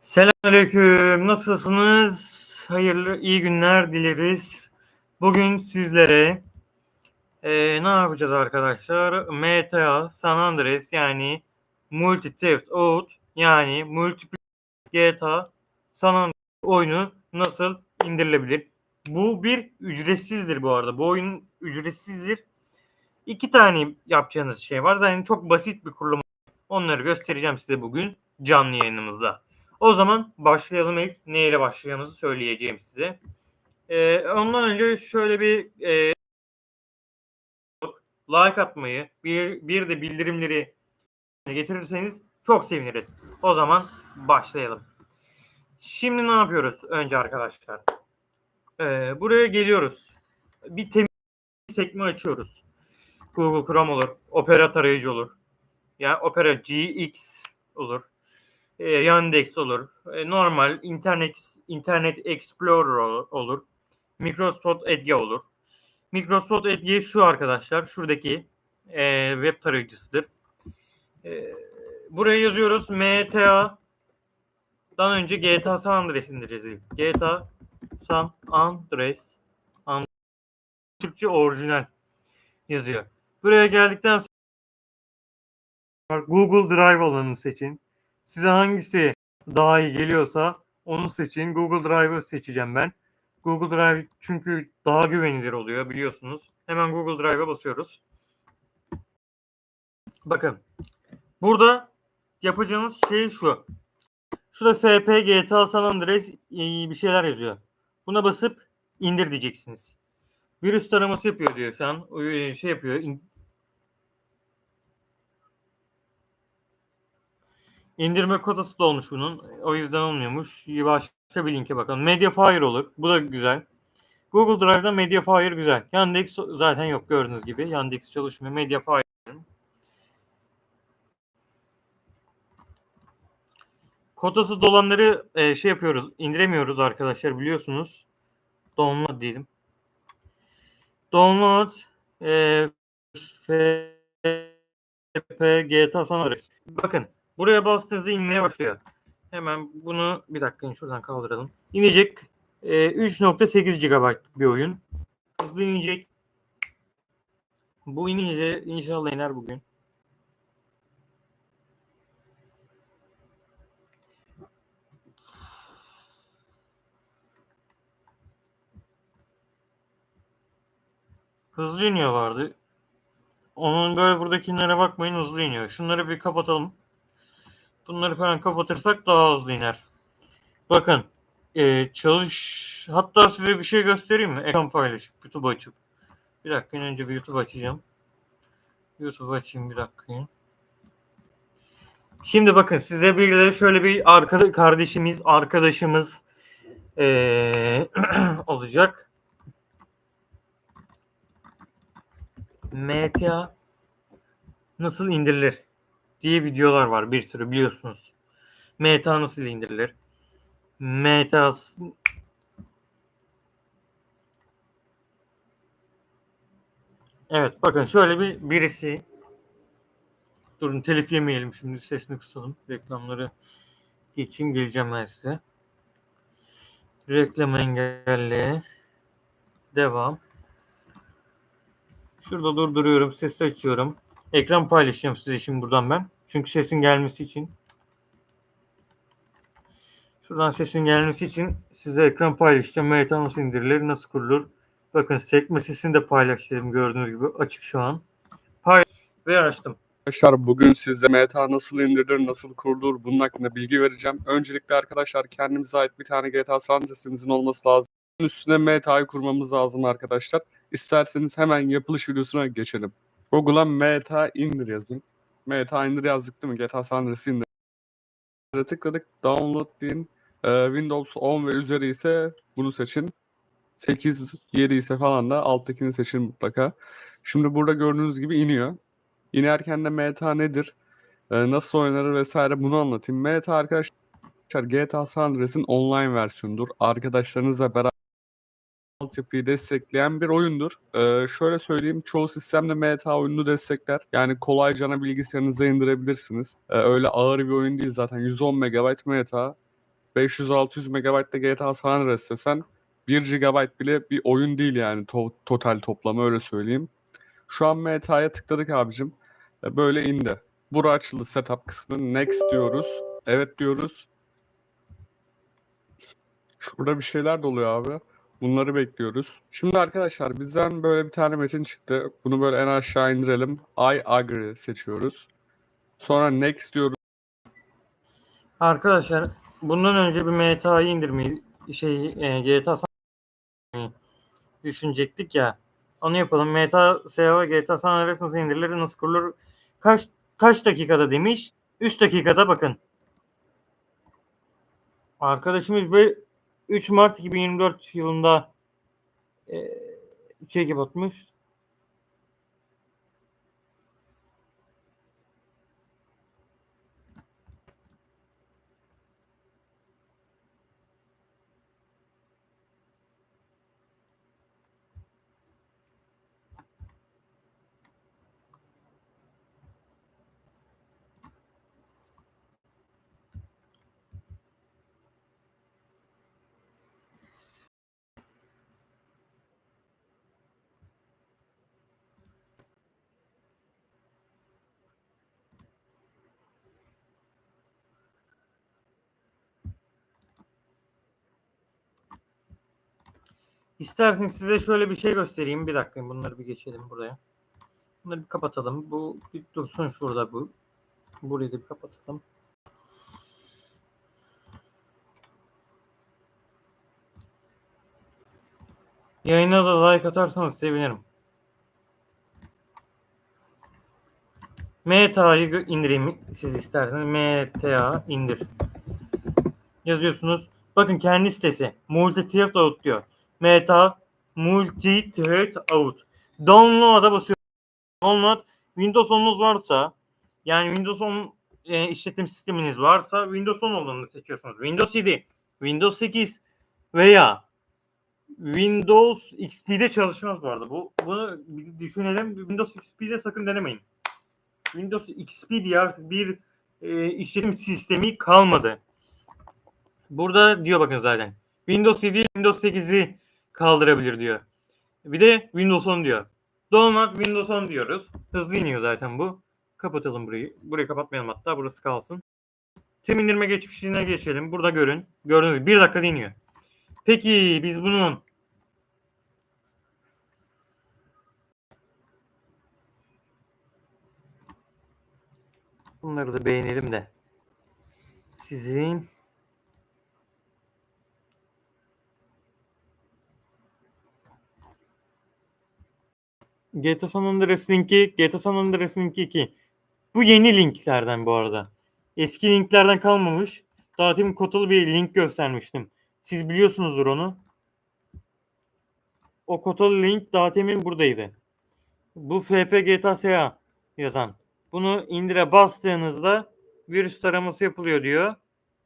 Selamünaleyküm. Nasılsınız? Hayırlı, iyi günler dileriz. Bugün sizlere eee, ne yapacağız arkadaşlar? MTA San Andreas yani Multi Theft Out yani Multiplayer GTA San Andreas oyunu nasıl indirilebilir? Bu bir ücretsizdir bu arada. Bu oyun ücretsizdir. İki tane yapacağınız şey var. Zaten çok basit bir kurulum. Onları göstereceğim size bugün canlı yayınımızda. O zaman başlayalım ilk neyle başlayacağımızı söyleyeceğim size. Ee, ondan önce şöyle bir e, like atmayı, bir, bir de bildirimleri getirirseniz çok seviniriz. O zaman başlayalım. Şimdi ne yapıyoruz önce arkadaşlar? Ee, buraya geliyoruz. Bir temiz sekme açıyoruz. Google Chrome olur, Opera tarayıcı olur. Yani Opera GX olur e, Yandex olur. E, normal internet internet Explorer ol- olur. Microsoft Edge olur. Microsoft Edge şu arkadaşlar. Şuradaki e, web tarayıcısıdır. E, buraya yazıyoruz MTA dan önce GTA San Andreas indireceğiz. GTA San Andreas An- Türkçe orijinal yazıyor. Buraya geldikten sonra Google Drive alanını seçin. Size hangisi daha iyi geliyorsa onu seçin. Google Drive'ı seçeceğim ben. Google Drive çünkü daha güvenilir oluyor biliyorsunuz. Hemen Google Drive'a basıyoruz. Bakın. Burada yapacağınız şey şu. Şurada FP GTA San Andreas e, bir şeyler yazıyor. Buna basıp indir diyeceksiniz. Virüs taraması yapıyor diyor şu an. Şey yapıyor. İndirme kotası da olmuş bunun. O yüzden olmuyormuş. Başka bir linke bakalım. Mediafire olur. Bu da güzel. Google Drive'da Mediafire güzel. Yandex zaten yok gördüğünüz gibi. Yandex çalışmıyor. Mediafire. Kotası dolanları e, şey yapıyoruz. indiremiyoruz arkadaşlar biliyorsunuz. Download diyelim. Download e, FP GTA San Andreas. Bakın Buraya bastığınızda inmeye başlıyor. Hemen bunu bir dakika şuradan kaldıralım. İnecek. E, 3.8 GB bir oyun. Hızlı inecek. Bu inince inşallah iner bugün. Hızlı iniyor vardı. Onun böyle buradakilere bakmayın hızlı iniyor. Şunları bir kapatalım. Bunları falan kapatırsak daha hızlı iner. Bakın e, çalış hatta size bir şey göstereyim mi? Ekran paylaşıp YouTube açıp. Bir dakika önce bir YouTube açacağım. YouTube açayım bir dakika. Şimdi bakın size bir de şöyle bir arkada kardeşimiz, arkadaşımız e, olacak. MTA nasıl indirilir diye videolar var bir sürü biliyorsunuz. MTA nasıl indirilir? MTA Evet bakın şöyle bir birisi durun telif yemeyelim şimdi sesini kısalım reklamları geçeyim geleceğim ben size. Reklam engelle devam. Şurada durduruyorum sesi açıyorum. Ekran paylaşacağım size şimdi buradan ben. Çünkü sesin gelmesi için. Şuradan sesin gelmesi için size ekran paylaşacağım. MTA nasıl indirilir, nasıl kurulur? Bakın sekme sesini de paylaştım gördüğünüz gibi açık şu an. Pay ve açtım. Arkadaşlar bugün size MTA nasıl indirilir, nasıl kurulur bunun hakkında bilgi vereceğim. Öncelikle arkadaşlar kendimize ait bir tane GTA San Andreas'imizin olması lazım. Üstüne MTA'yı kurmamız lazım arkadaşlar. İsterseniz hemen yapılış videosuna geçelim. Google'a MTA indir yazın. MTA indir yazdık değil mi? GTA San Andreas'ı indir. Tıkladık download deyin. Ee, Windows 10 ve üzeri ise bunu seçin. 8, 7 ise falan da alttakini seçin mutlaka. Şimdi burada gördüğünüz gibi iniyor. İnerken de meta nedir? Ee, nasıl oynanır vesaire bunu anlatayım. Meta arkadaşlar GTA San Andreas'ın online versiyonudur. Arkadaşlarınızla beraber altyapıyı destekleyen bir oyundur. Ee, şöyle söyleyeyim çoğu sistemde meta oyununu destekler. Yani kolayca bilgisayarınıza indirebilirsiniz. Ee, öyle ağır bir oyun değil zaten. 110 MB meta 500-600 MB'da GTA San Andreas desen 1 GB bile bir oyun değil yani to- total toplamı öyle söyleyeyim. Şu an MTA'ya tıkladık abicim. Ve böyle indi. Bura açıldı setup kısmı. Next diyoruz. Evet diyoruz. Şurada bir şeyler doluyor abi. Bunları bekliyoruz. Şimdi arkadaşlar bizden böyle bir tane metin çıktı. Bunu böyle en aşağı indirelim. I agree seçiyoruz. Sonra next diyoruz. Arkadaşlar bundan önce bir MTA'yı indirmeyi şey e, GTA San düşünecektik ya. Onu yapalım. MTA SEO GTA San Andreas nasıl indirilir, nasıl kurulur? Kaç kaç dakikada demiş? 3 dakikada bakın. Arkadaşımız böyle 3 Mart 2024 yılında e, çekip atmış. İsterseniz size şöyle bir şey göstereyim. Bir dakika bunları bir geçelim buraya. Bunları bir kapatalım. Bu bir dursun şurada bu. Burayı da bir kapatalım. Yayına da like atarsanız sevinirim. MTA'yı indireyim siz isterseniz. MTA indir. Yazıyorsunuz. Bakın kendi sitesi. Multi diyor. Meta multi thread out. Download'a basıyorum. Download Windows 10'unuz varsa yani Windows 10 e, işletim sisteminiz varsa Windows 10 olanını seçiyorsunuz. Windows 7, Windows 8 veya Windows XP'de çalışmaz bu arada. Bu bunu düşünelim. Windows XP'de sakın denemeyin. Windows XP diye artık bir e, işletim sistemi kalmadı. Burada diyor bakın zaten. Windows 7, Windows 8'i kaldırabilir diyor. Bir de Windows 10 diyor. Download Windows 10 diyoruz. Hızlı iniyor zaten bu. Kapatalım burayı. Burayı kapatmayalım hatta. Burası kalsın. Tüm indirme geçmişine geçelim. Burada görün. Gördüğünüz gibi 1 dakikada iniyor. Peki biz bunun Bunları da beğenelim de. Sizin GTA San Andreas linki, GTA San Andreas linki 2. Bu yeni linklerden bu arada. Eski linklerden kalmamış. Daha demin kotalı bir link göstermiştim. Siz biliyorsunuzdur onu. O kotalı link daha demin buradaydı. Bu FP GTA SA yazan. Bunu indire bastığınızda virüs taraması yapılıyor diyor.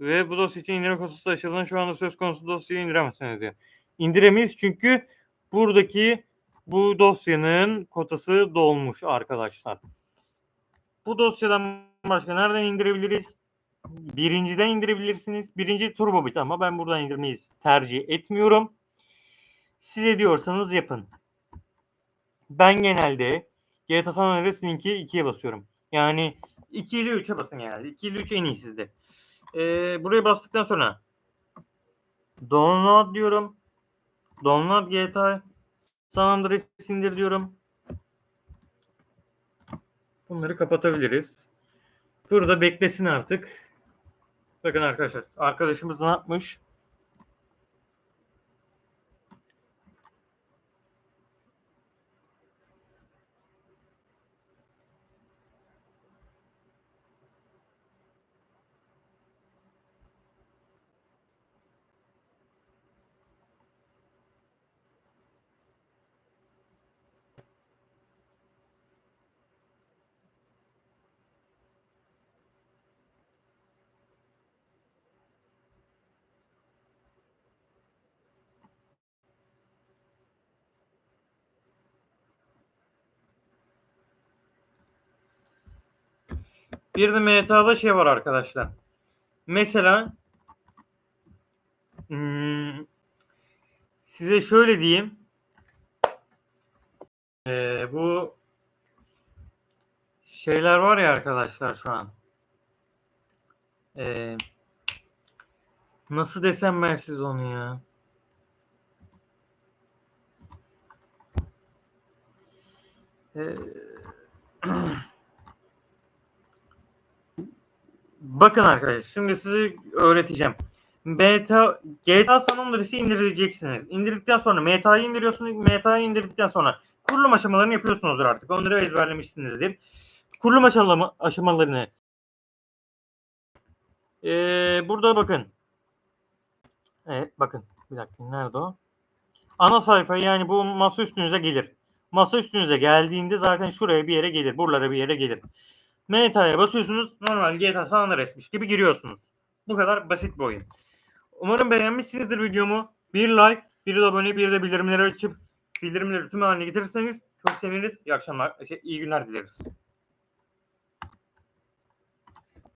Ve bu dosya indirme kotası açıldığında şu anda söz konusu dosyayı indiremezsiniz diyor. İndiremeyiz çünkü buradaki bu dosyanın kotası dolmuş arkadaşlar. Bu dosyadan başka nereden indirebiliriz? Birinciden indirebilirsiniz. Birinci turbo bit ama ben buradan indirmeyi tercih etmiyorum. Size diyorsanız yapın. Ben genelde GTA San Andreas linki 2'ye basıyorum. Yani 2 ile 3'e basın yani. 2 ile 3 en iyisidir. Ee, buraya bastıktan sonra download diyorum. Download GTA San Andreas indir diyorum. Bunları kapatabiliriz. Burada beklesin artık. Bakın arkadaşlar. Arkadaşımız ne yapmış? Bir de MTA'da şey var arkadaşlar. Mesela Hmm, size şöyle diyeyim. Ee, bu şeyler var ya arkadaşlar şu an. Ee, nasıl desem ben size onu ya. Ee, Bakın arkadaşlar şimdi size öğreteceğim. Beta, GTA San Andreas'ı indireceksiniz. İndirdikten sonra Meta'yı indiriyorsunuz. Meta'yı indirdikten sonra kurulum aşamalarını yapıyorsunuzdur artık. Onları ezberlemişsinizdir. Kurulum aşama, aşamalarını Ee, burada bakın. Evet bakın. Bir dakika nerede o? Ana sayfa yani bu masa üstünüze gelir. Masa üstünüze geldiğinde zaten şuraya bir yere gelir. Buralara bir yere gelir. Meta'ya basıyorsunuz. Normal GTA San Andreas'miş gibi giriyorsunuz. Bu kadar basit bir oyun. Umarım beğenmişsinizdir videomu. Bir like, bir de abone, bir de bildirimleri açıp bildirimleri tüm haline getirirseniz çok seviniriz. İyi akşamlar, şey, iyi günler dileriz.